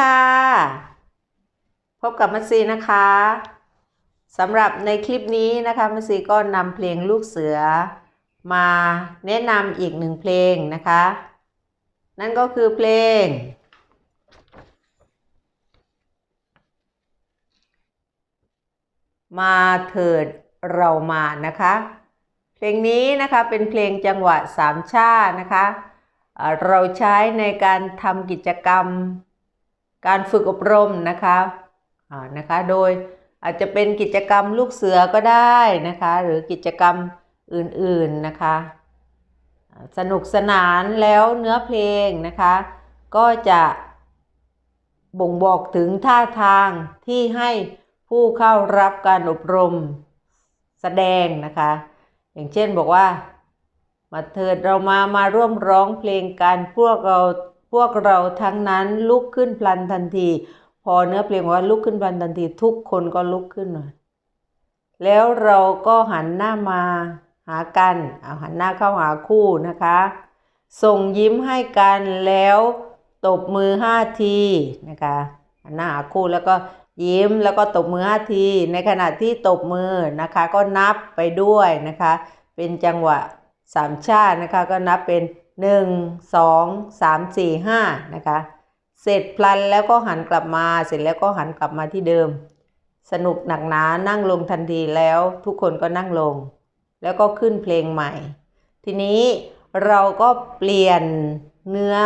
ค่ะ พบกับมัสซีนะคะสำหรับในคลิปนี้นะคะมัสซีก็นำเพลงลูกเสือ มาแนะนำอีกหนึ่งเพลงนะคะ นั่นก็คือเพลง มาเถิดเรามานะคะ เพลงนี้นะคะเป็นเพลงจังหวะสามชานะคะเราใช้ในการทำกิจกรรม การฝึกอบรมนะคะนะคะ โดยอาจจะเป็นกิจกรรมลูกเสือก็ได้นะคะ หรือกิจกรรมอื่นๆนะคะ สนุกสนานแล้วเนื้อเพลงนะคะ ก็จะบ่งบอกถึงท่าทางที่ให้ผู้เข้ารับการอบรมแสดงนะคะ อย่างเช่นบอกว่า มาเถิดเรามามาร่วมร้องเพลงกันพวกเรา พวกเราทั้งนั้นลุกขึ้นพลันทันที พอเนื้อเพลงว่าลุกขึ้นพลันทันที ทุกคนก็ลุกขึ้นหน่อยแล้วเราก็หันหน้ามาหากันเอาหันหน้าเข้าหาคู่นะคะ ส่งยิ้มให้กันแล้วตบมือห้าทีนะคะหันหน้าหาคู่แล้วก็ยิ้มแล้วก็ตบมือห้าที ในขณะที่ตบมือนะคะ ก็นับไปด้วยนะคะ เป็นจังหวะสามชาตินะคะ ก็นับเป็น 1 2 3 4 5นะคะ เสร็จพลันแล้วก็หันกลับมา เสร็จแล้วก็หันกลับมาที่เดิม สนุกหนักหนานั่งลงทันทีแล้วทุกคนก็นั่งลง แล้วก็ขึ้นเพลงใหม่ ทีนี้เราก็เปลี่ยนเนื้อ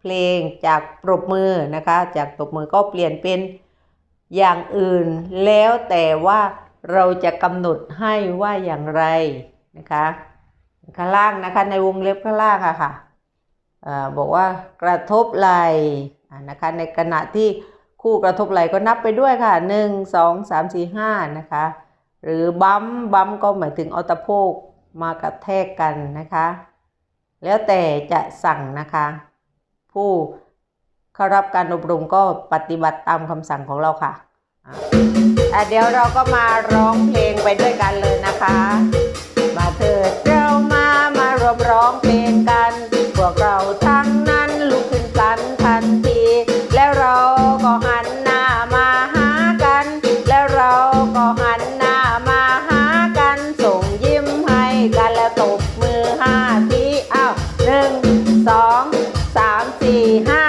เพลงจากปรบมือนะคะ จากตบมือก็เปลี่ยนเป็นอย่างอื่น แล้วแต่ว่าเราจะกำหนดให้ว่าอย่างไรนะคะ ข้างล่างนะคะ ในวงเล็บข้างล่างอะค่ะบอกว่ากระทบไหลนะคะ ในขณะที่คู่กระทบไหลก็นับไปด้วยค่ะหนึ่งสองสามสี่ห้านะคะ หรือบัมบัมก็หมายถึงเอาตะโพกมากระแทกกันนะคะ แล้วแต่จะสั่งนะคะ ผู้เข้ารับการอบรมก็ปฏิบัติตามคำสั่งของเราค่ะอะเดี๋ยวเราก็มาร้องเพลงไปด้วยกันเลยนะคะ มาเถิดเรามามารวมร้องเพลงกัน พวกเราทั้งนั้นลุกขึ้นพลันทันที แล้วเราก็หันหน้ามาหากัน แล้วเราก็หันหน้ามาหากัน ส่งยิ้มให้กันแล้วตบมือห้าทีอ้าวหนึ่งสองสามสี่ห้า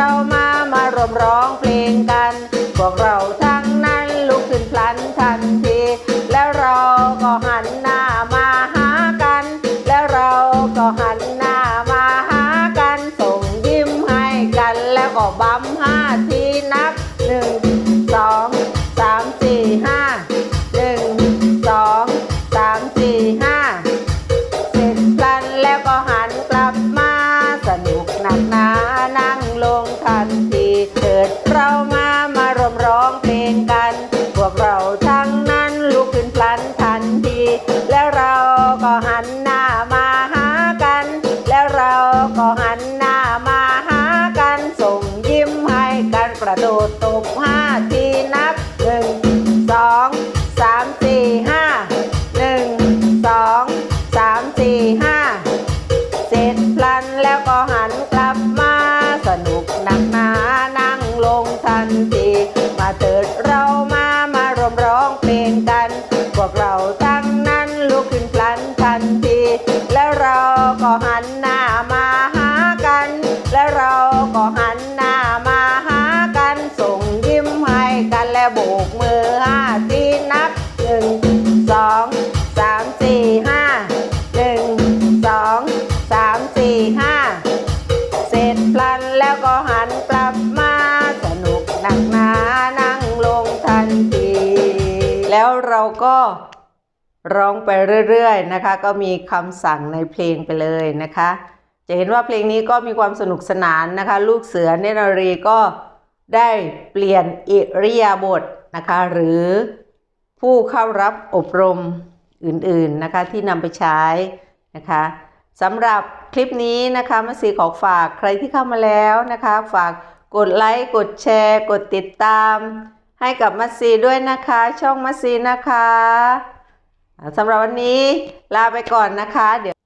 ม หันหน้ามาหากันส่งยิ้มให้กันและโบกมือห้าทีนับหนึ่งสองสามสี่ห้าหนึ่งสองสามสี่ห้าเสร็จพลันแล้วก็หันกลับมาสนุกหนักหนานั่งลงทันที แล้วเราก็ร้องไปเรื่อยๆนะคะ ก็มีคำสั่งในเพลงไปเลยนะคะ จะเห็นว่าเพลงนี้ก็มีความสนุกสนานนะคะ ลูกเสือเนรนารีก็ได้เปลี่ยนอิริยาบถนะคะ หรือผู้เข้ารับอบรมอื่นๆนะคะที่นำไปใช้นะคะสำหรับคลิปนี้นะคะมัสีขอฝากใครที่เข้ามาแล้วนะคะ ฝากกดไลค์กดแชร์ กดติดตาม ให้กับมัสซีด้วยนะคะ ช่องมัสซีนะคะสำหรับวันนี้ลาไปก่อนนะคะเดี๋ยว